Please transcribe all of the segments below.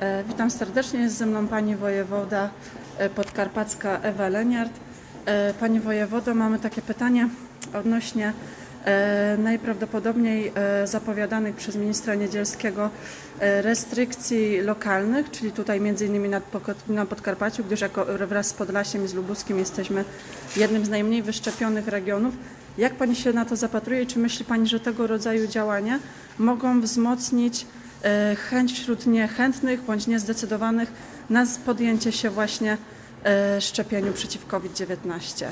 E, Witam serdecznie, jest ze mną pani wojewoda e, podkarpacka Ewa Leniart. E, Pani wojewodo, mamy takie pytanie odnośnie najprawdopodobniej zapowiadanych przez ministra Niedzielskiego restrykcji lokalnych, czyli tutaj między innymi na, Podkarpaciu, gdyż jako, wraz z Podlasiem i z Lubuskiem jesteśmy jednym z najmniej wyszczepionych regionów. Jak Pani się na to zapatruje czy myśli Pani, że tego rodzaju działania mogą wzmocnić chęć wśród niechętnych bądź niezdecydowanych na podjęcie się właśnie e, szczepieniu przeciw COVID-19?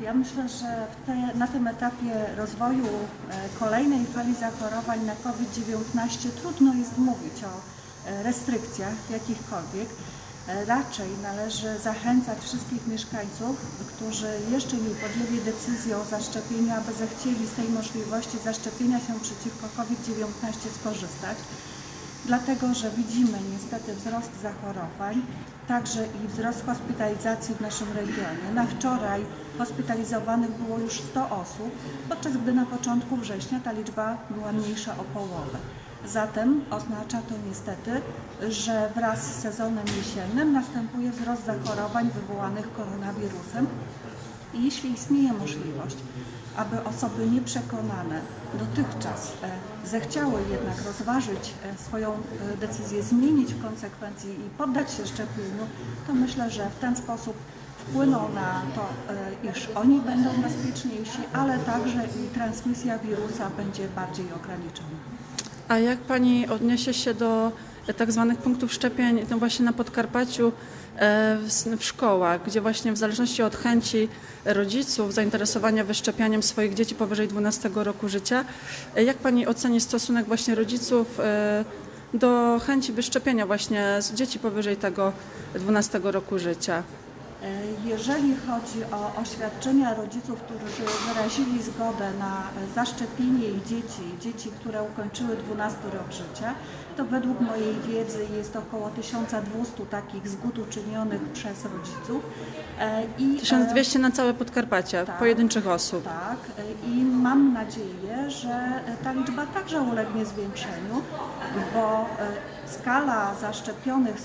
Ja myślę, że te, na tym etapie rozwoju e, kolejnej fali zachorowań na COVID-19 trudno jest mówić o e, restrykcjach jakichkolwiek. E, Raczej należy zachęcać wszystkich mieszkańców, którzy jeszcze nie podjęli decyzji o zaszczepieniu, aby zechcieli z tej możliwości zaszczepienia się przeciwko COVID-19 skorzystać dlatego że widzimy niestety wzrost zachorowań, także i wzrost hospitalizacji w naszym regionie. Na wczoraj hospitalizowanych było już 100 osób, podczas gdy na początku września ta liczba była mniejsza o połowę. Zatem oznacza to niestety, że wraz z sezonem jesiennym następuje wzrost zachorowań wywołanych koronawirusem i jeśli istnieje możliwość, aby osoby nieprzekonane dotychczas e, zechciały jednak rozważyć e, swoją e, decyzję, zmienić w konsekwencji i poddać się szczepieniu, to myślę, że w ten sposób wpłyną na to, iż oni będą bezpieczniejsi, ale także i transmisja wirusa będzie bardziej ograniczona. A jak Pani odniesie się do e, tak zwanych punktów szczepień no właśnie na Podkarpaciu e, w, szkołach, gdzie właśnie w zależności od chęci rodziców, zainteresowania wyszczepianiem swoich dzieci powyżej 12 roku życia, e, jak Pani oceni stosunek właśnie rodziców do chęci wyszczepienia właśnie z dzieci powyżej tego 12 roku życia? E, Jeżeli chodzi o oświadczenia rodziców, którzy wyrazili zgodę na zaszczepienie ich dzieci, dzieci, które ukończyły 12 rok życia, to według mojej wiedzy jest około 1200 takich zgód uczynionych przez rodziców. E, I, e, 1200 na całe Podkarpacie, Tak. pojedynczych osób. tak, e, i mam nadzieję, że e, ta liczba także ulegnie zwiększeniu, bo e, skala zaszczepionych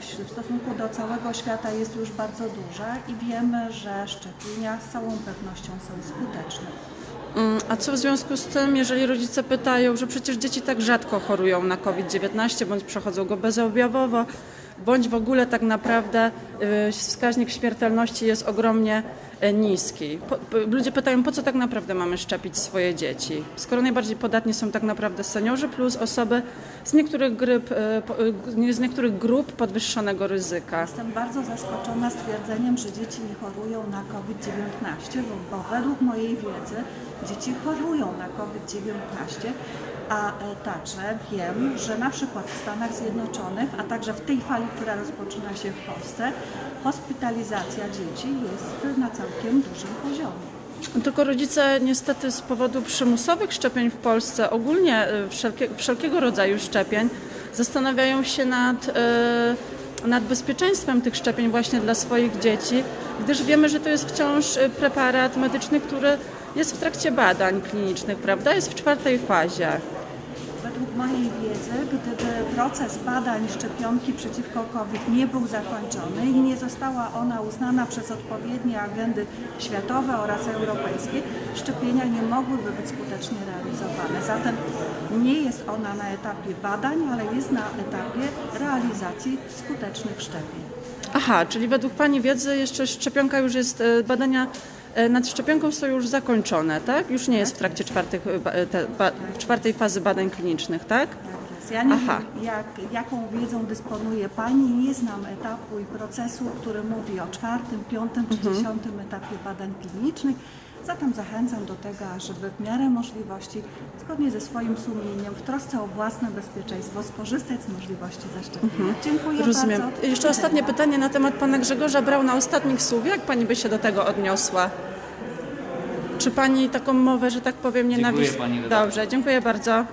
w stosunku do całego świata jest już bardzo duża i wiemy, że szczepienia z całą pewnością są skuteczne. Mm, A co w związku z tym, jeżeli rodzice pytają, że przecież dzieci tak rzadko chorują na COVID-19, bądź przechodzą go bezobjawowo, bądź w ogóle tak naprawdę y, wskaźnik śmiertelności jest ogromnie y, niski. Po, ludzie pytają, po co tak naprawdę mamy szczepić swoje dzieci? Skoro najbardziej podatni są tak naprawdę seniorzy plus osoby z niektórych, gryp, po- y, z niektórych grup podwyższonego ryzyka. Jestem bardzo zaskoczona stwierdzeniem, że dzieci nie chorują na COVID-19, bo, według mojej wiedzy dzieci chorują na COVID-19, a e, także wiem, że na przykład w Stanach Zjednoczonych, a także w tej fali, która rozpoczyna się w Polsce, hospitalizacja dzieci jest na całkiem dużym poziomie. Tylko rodzice niestety z powodu przymusowych szczepień w Polsce, ogólnie y, wszelkie, wszelkiego rodzaju szczepień, zastanawiają się nad, y, nad bezpieczeństwem tych szczepień właśnie dla swoich dzieci, gdyż wiemy, że to jest wciąż y, preparat medyczny, który jest w trakcie badań klinicznych, prawda? Jest w czwartej fazie. Mojej wiedzy, gdyby proces badań szczepionki przeciwko COVID nie był zakończony i nie została ona uznana przez odpowiednie agendy światowe oraz europejskie, szczepienia nie mogłyby być skutecznie realizowane. Zatem nie jest ona na etapie badań, ale jest na etapie realizacji skutecznych szczepień. Aha, czyli według Pani wiedzy jeszcze szczepionka już jest, y, badania nad szczepionką są już zakończone, tak? Już nie jest w trakcie czwartych, y, ba- te, ba, czwartej fazy badań klinicznych, tak? Ja nie Aha. wiem, jak, jaką wiedzą dysponuje Pani, nie znam etapu i procesu, który mówi o czwartym, piątym czy Mhm. dziesiątym etapie badań klinicznych. Zatem zachęcam do tego, żeby w miarę możliwości, zgodnie ze swoim sumieniem, w trosce o własne bezpieczeństwo, skorzystać z możliwości zaszczepienia. Dziękuję Mhm. Rozumiem. bardzo. Jeszcze ostatnie pytanie na temat pana Grzegorza Brauna, ostatnich słów. Jak pani by się do tego odniosła? Czy pani taką mowę, że tak powiem, Dziękuję, nienawiść? pani redaktor. Dobrze, dziękuję bardzo.